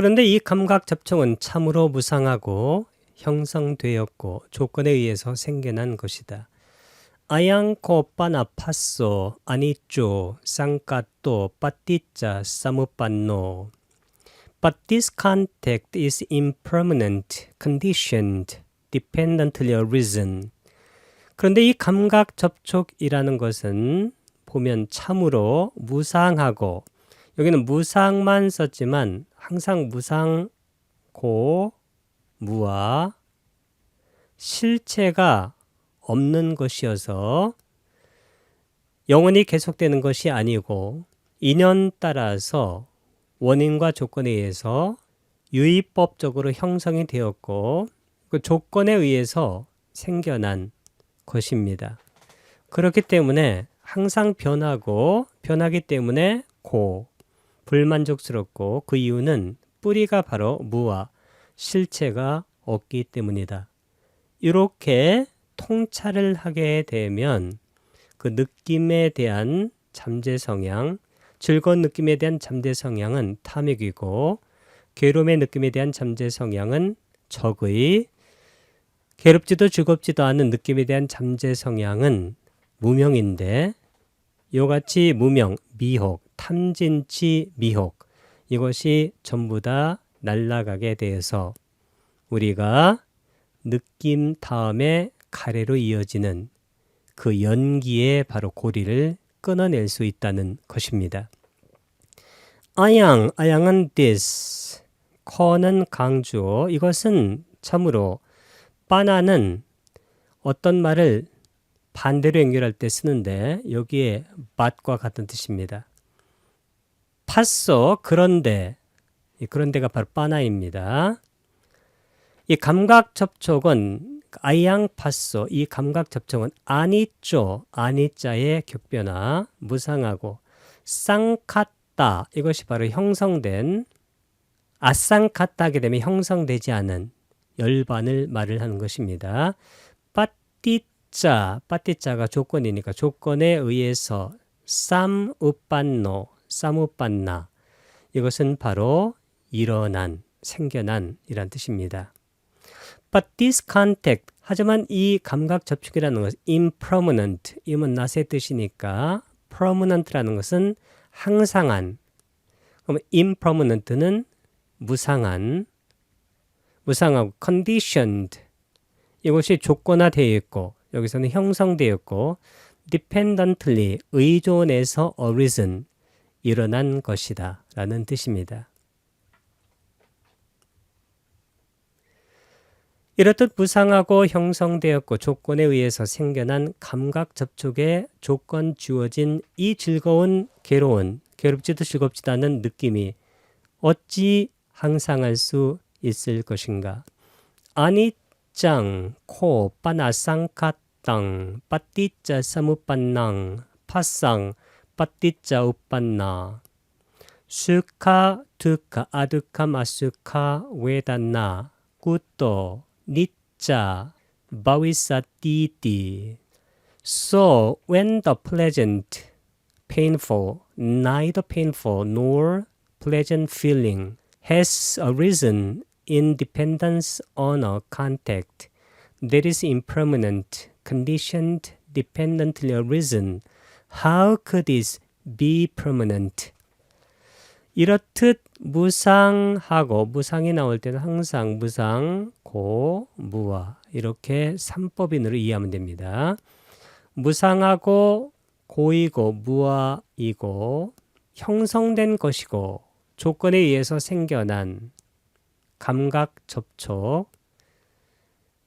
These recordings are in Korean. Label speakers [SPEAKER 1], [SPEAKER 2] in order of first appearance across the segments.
[SPEAKER 1] 그런데 이 감각 접촉은 참으로 무상하고 형성되었고 조건에 의해서 생겨난 것이다. 아양코 빠나파소 아니쪼 쌍까또 빠띠짜 사무빤노 But this contact is impermanent, conditioned, dependently arisen. 그런데 이 감각 접촉이라는 것은 보면 참으로 무상하고 여기는 무상만 썼지만 항상 무상고 무와 실체가 없는 것이어서 영원히 계속되는 것이 아니고 인연 따라서 원인과 조건에 의해서 유의법적으로 형성이 되었고 그 조건에 의해서 생겨난 것입니다. 그렇기 때문에 항상 변하고 변하기 때문에 고 불만족스럽고 그 이유는 뿌리가 바로 무와 실체가 없기 때문이다. 이렇게 통찰을 하게 되면 그 느낌에 대한 잠재 성향, 즐거운 느낌에 대한 잠재 성향은 탐욕이고 괴로움의 느낌에 대한 잠재 성향은 적의, 괴롭지도 즐겁지도 않은 느낌에 대한 잠재 성향은 무명인데 이같이 무명, 미혹, 탐진치, 미혹 이것이 전부 다 날아가게 되어서 우리가 느낌 다음에 가래로 이어지는 그 연기의 바로 고리를 끊어낼 수 있다는 것입니다. 아양, 아양은 this, 커는 강조. 이것은 참으로 바나는 어떤 말을 반대로 연결할 때 쓰는데 여기에 맛과 같은 뜻입니다. 팠어 그런데 그런데가 바로 바나입니다. 이 감각 접촉은 아양 팠어 이 감각 접촉은 아니쪼 아니자의 격변화 무상하고 쌍카따 이것이 바로 형성된 아쌍카따 하게 되면 형성되지 않은 열반을 말을 하는 것입니다. 빠띠자 빠띠자가 조건이니까 조건에 의해서 쌈 우빤노 사무빤나. 이것은 바로 일어난 생겨난 이란 뜻입니다. But this contact 하지만 이 감각 접촉이라는 것은 impermanent 이면 낫의 뜻이니까 permanent라는 것은 항상한. 그럼 impermanent는 무상한 무상하고 conditioned. 이것이 조건화되어 있고 여기서는 형성되어 있고 dependently 의존해서 arisen 일어난 것이다 라는 뜻입니다. 이렇듯 무상하고 형성되었고 조건에 의해서 생겨난 감각 접촉에 조건 주어진 이 즐거운 괴로운 괴롭지도 즐겁지도 않은 느낌이 어찌 항상할 수 있을 것인가? 아니 짱 코 빠나쌍카땅 빠띠자 사무빤낭 파쌍 빠띠자 우빤나 수카 두카 아두카 마수카 웨단나 꾸또 니자 바위사띠띠 So when the pleasant, painful, neither painful nor pleasant feeling has arisen in dependence on a contact that is impermanent, conditioned, dependently arisen, how could this be permanent? 이렇듯 무상하고 무상이 나올 때는 항상 무상, 고, 무와 이렇게 삼법인으로 이해하면 됩니다. 무상하고 고이고 무와이고 형성된 것이고 조건에 의해서 생겨난 감각 접촉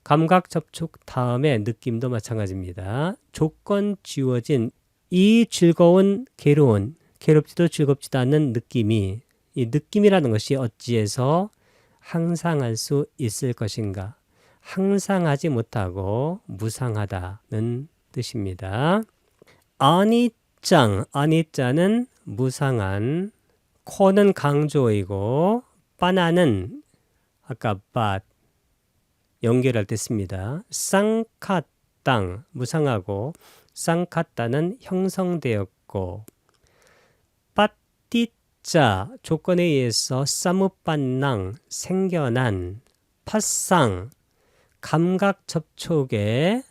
[SPEAKER 1] 감각 접촉 다음에 느낌도 마찬가지입니다. 조건 지워진 이 즐거운 괴로운 괴롭지도 즐겁지도 않는 느낌이 이 느낌이라는 것이 어찌해서 항상할 수 있을 것인가? 항상하지 못하고 무상하다는 뜻입니다. 아니짱, 아니짱은 무상한, 코는 강조이고, 바나는 아까 밭 연결할 때 씁니다. 쌍카땅, 무상하고, 쌍카따는 형성되었고, 자 조건에 의해서 사무빤낭 생겨난 팥상 감각 접촉에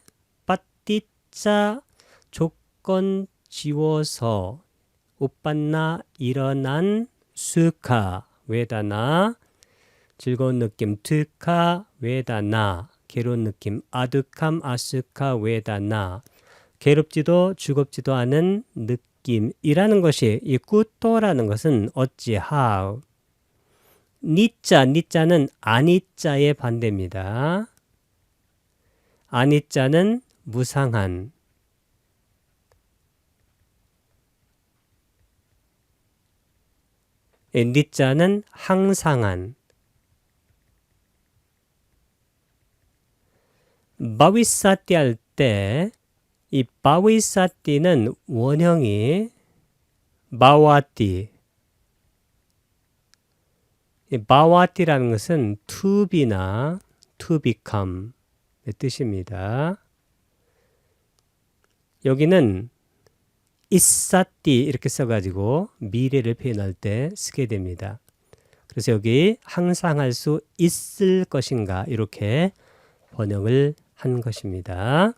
[SPEAKER 1] 빠띠자 조건 지워서 오빤나 일어난 수카 외다나 즐거운 느낌 트카 외다나 괴로운 느낌 아득함 아스카 외다나 괴롭지도 죽업지도 않은 느낌이라는 것이 이 꾸또라는 것은 어찌 how 니자 니자는 아니자의 반대입니다. 아니자는 무상한. 예, 니자는 항상한. 바위사띠 할때 이 바위사띠는 원형이 바와띠 이 바와띠라는 것은 to be나 to become의 뜻입니다. 여기는 있사띠 이렇게 써가지고 미래를 표현할 때 쓰게 됩니다. 그래서 여기 항상 할 수 있을 것인가 이렇게 번역을 한 것입니다.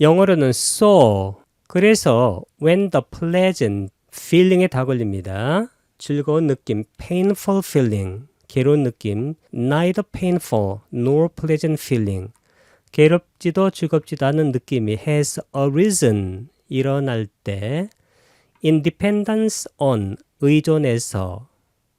[SPEAKER 1] 영어로는 so 그래서 when the pleasant feeling에 다 걸립니다. 즐거운 느낌 painful feeling 괴로운 느낌 neither painful nor pleasant feeling 괴롭지도 즐겁지도 않은 느낌이 has arisen 일어날 때 independence on 의존해서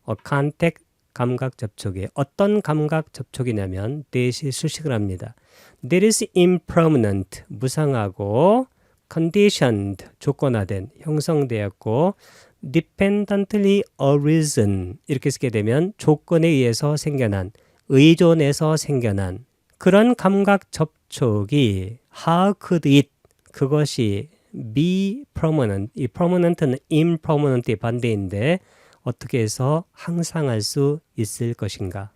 [SPEAKER 1] 어, contact 감각 접촉에 어떤 감각 접촉이냐면 대시 수식을 합니다. That is impermanent 무상하고 conditioned 조건화된 형성되었고 dependently arisen 이렇게 쓰게 되면 조건에 의해서 생겨난 의존해서 생겨난 그런 감각 접촉이 how could it 그것이 be permanent 이 permanent는 impermanent의 반대인데 어떻게 해서 항상 할 수 있을 것인가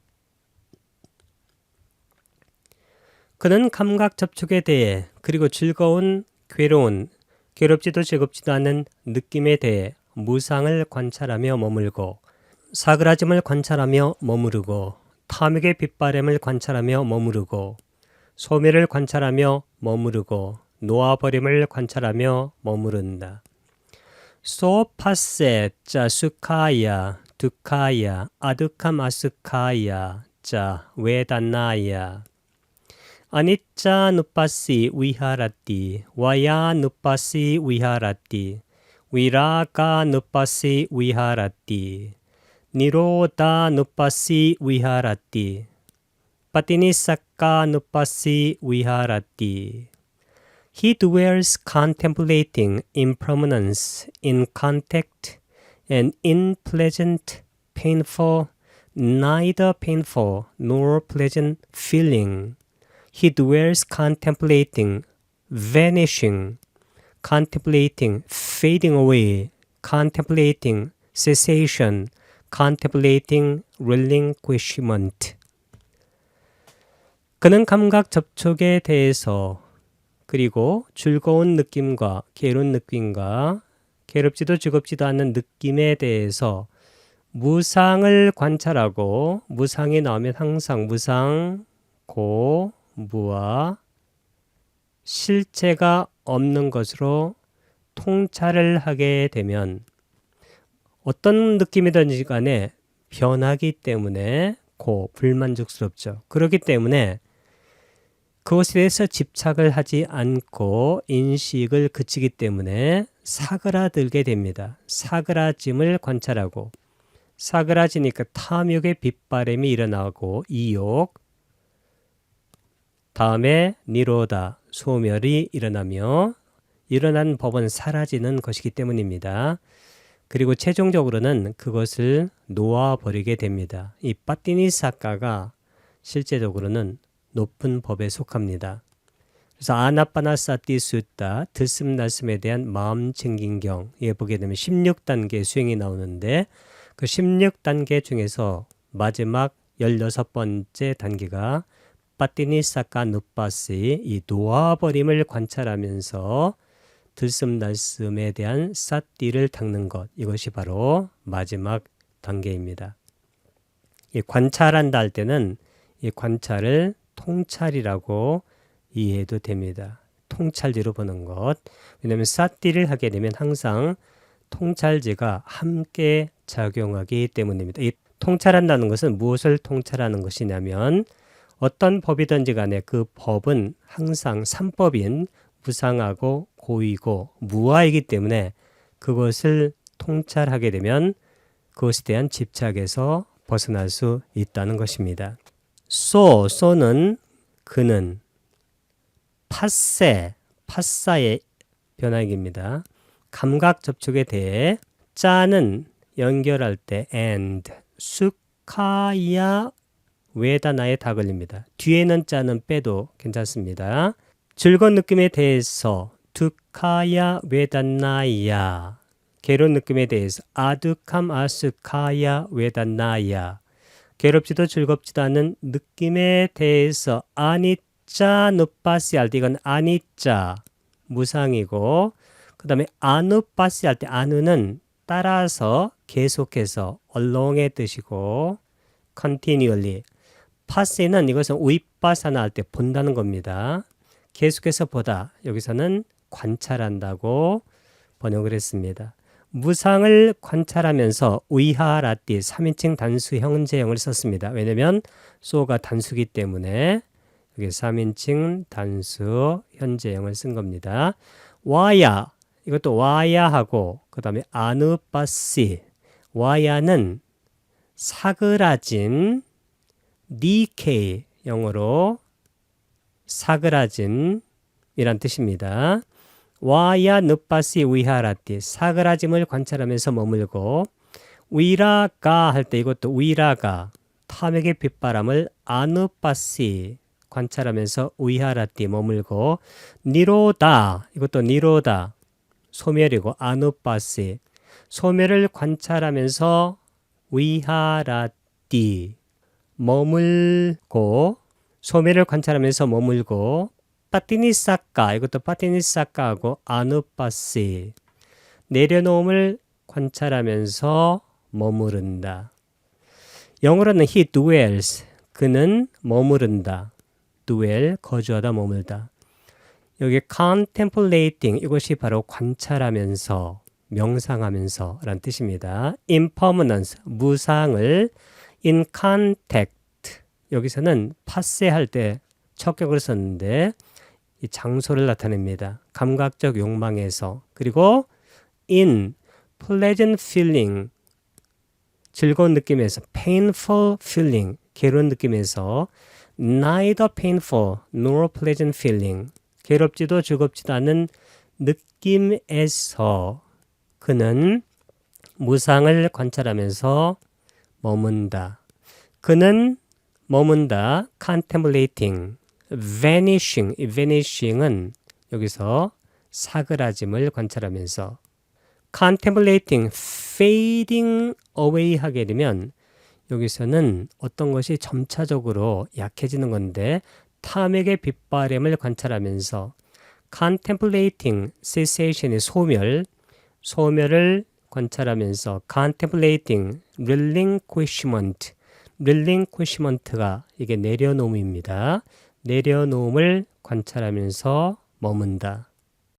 [SPEAKER 1] 그는 감각 접촉에 대해 그리고 즐거운 괴로운 괴롭지도 즐겁지도 않은 느낌에 대해 무상을 관찰하며 머물고 사그라짐을 관찰하며 머무르고 탐욕의 빗바람을 관찰하며 머무르고 소멸을 관찰하며 머무르고 놓아버림을 관찰하며 머무른다. 소파세 자 수카야 두카야 아두카마스카야 자 웨다나야. 아니짜 누파시 위하라띠 와야 누파시 위하라띠 위라가 누파시 위하라띠 니로다 누파시 위하라띠 파티니사카 누파시 위하라띠 He dwells contemplating impermanence in contact and in pleasant, painful, neither painful nor pleasant feeling. He dwells contemplating vanishing, contemplating fading away, contemplating cessation, contemplating relinquishment. 그는 감각 접촉에 대해서 그리고 즐거운 느낌과 괴로운 느낌과 괴롭지도 즐겁지도 않는 느낌에 대해서 무상을 관찰하고 무상이 나오면 항상 무상, 고, 무와 실체가 없는 것으로 통찰을 하게 되면 어떤 느낌이든지 간에 변하기 때문에 고 불만족스럽죠. 그렇기 때문에 그것에 대해서 집착을 하지 않고 인식을 그치기 때문에 사그라들게 됩니다. 사그라짐을 관찰하고 사그라지니까 탐욕의 빗바람이 일어나고 이욕 다음에 니로다 소멸이 일어나며 일어난 법은 사라지는 것이기 때문입니다. 그리고 최종적으로는 그것을 놓아버리게 됩니다. 이 빠띠니 사카가 실제적으로는 높은 법에 속합니다. 그래서 아나빠나사띠 수다 들숨날숨에 대한 마음 챙긴경에 보게 되면 16단계 수행이 나오는데 그 16단계 중에서 마지막 16번째 단계가 빠띠니 사카 누빠시 이 놓아버림을 관찰하면서 들숨날숨에 대한 사띠를 닦는 것 이것이 바로 마지막 단계입니다. 이 관찰한다 할 때는 이 관찰을 통찰이라고 이해해도 됩니다. 통찰제로 보는 것. 왜냐하면 사띠를 하게 되면 항상 통찰제가 함께 작용하기 때문입니다. 이 통찰한다는 것은 무엇을 통찰하는 것이냐면 어떤 법이든지 간에 그 법은 항상 삼법인 무상하고 고의고 무아이기 때문에 그것을 통찰하게 되면 그것에 대한 집착에서 벗어날 수 있다는 것입니다. 소, 소는 그는 파세, 파사의 변화입니다. 감각 접촉에 대해 짜는 연결할 때 and 수카야 외다나에 다 걸립니다. 뒤에는 짜는 빼도 괜찮습니다. 즐거운 느낌에 대해서 두카야 외단나야 괴로운 느낌에 대해서 아두캄 아스카야 외단나야 괴롭지도 즐겁지도 않은 느낌에 대해서 아니짜 누빠시 할 때 이건 아니짜 무상이고 그 다음에 아누빠시 할 때 아누는 따라서 계속해서 얼렁의 뜻이고 continually 파세는 이것은 우이빠사나 할 때 본다는 겁니다. 계속해서 보다 여기서는 관찰한다고 번역을 했습니다. 무상을 관찰하면서 위하라띠 3인칭 단수 형제형을 썼습니다. 왜냐면 소가 단수기 때문에 여기 3인칭 단수 현재형을 쓴 겁니다. 와야 이것도 와야 하고 그 다음에 아누빠시 와야는 사그라진 니케 영어로 사그라짐이란 뜻입니다. 와야 늪바시 위하라띠 사그라짐을 관찰하면서 머물고 위라가 할 때 이것도 위라가 탐욕의 빗바람을 아누바시 관찰하면서 위하라띠 머물고 니로다 이것도 니로다 소멸이고 아누바시 소멸을 관찰하면서 위하라띠 머물고 소멸을 관찰하면서 머물고 파티니사카 이것도 파티니사카하고 아누파시 내려놓음을 관찰하면서 머무른다. 영어로는 he dwells 그는 머무른다. dwell 거주하다 머물다. 여기 contemplating 이것이 바로 관찰하면서 명상하면서 라는 뜻입니다. impermanence 무상을 in contact 여기서는 파세할 때 척격을 썼는데 이 장소를 나타냅니다. 감각적 욕망에서 그리고 in pleasant feeling 즐거운 느낌에서 painful feeling 괴로운 느낌에서 neither painful nor pleasant feeling 괴롭지도 즐겁지도 않은 느낌에서 그는 무상을 관찰하면서 머문다. 그는 머문다. contemplating, vanishing. 이 vanishing은 여기서 사그라짐을 관찰하면서 contemplating, fading away 하게 되면 여기서는 어떤 것이 점차적으로 약해지는 건데 탐욕의 빗바램을 관찰하면서 contemplating cessation의 소멸, 소멸을 관찰하면서 contemplating relinquishment, relinquishment가 이게 내려놓음입니다. 내려놓음을 관찰하면서 머문다.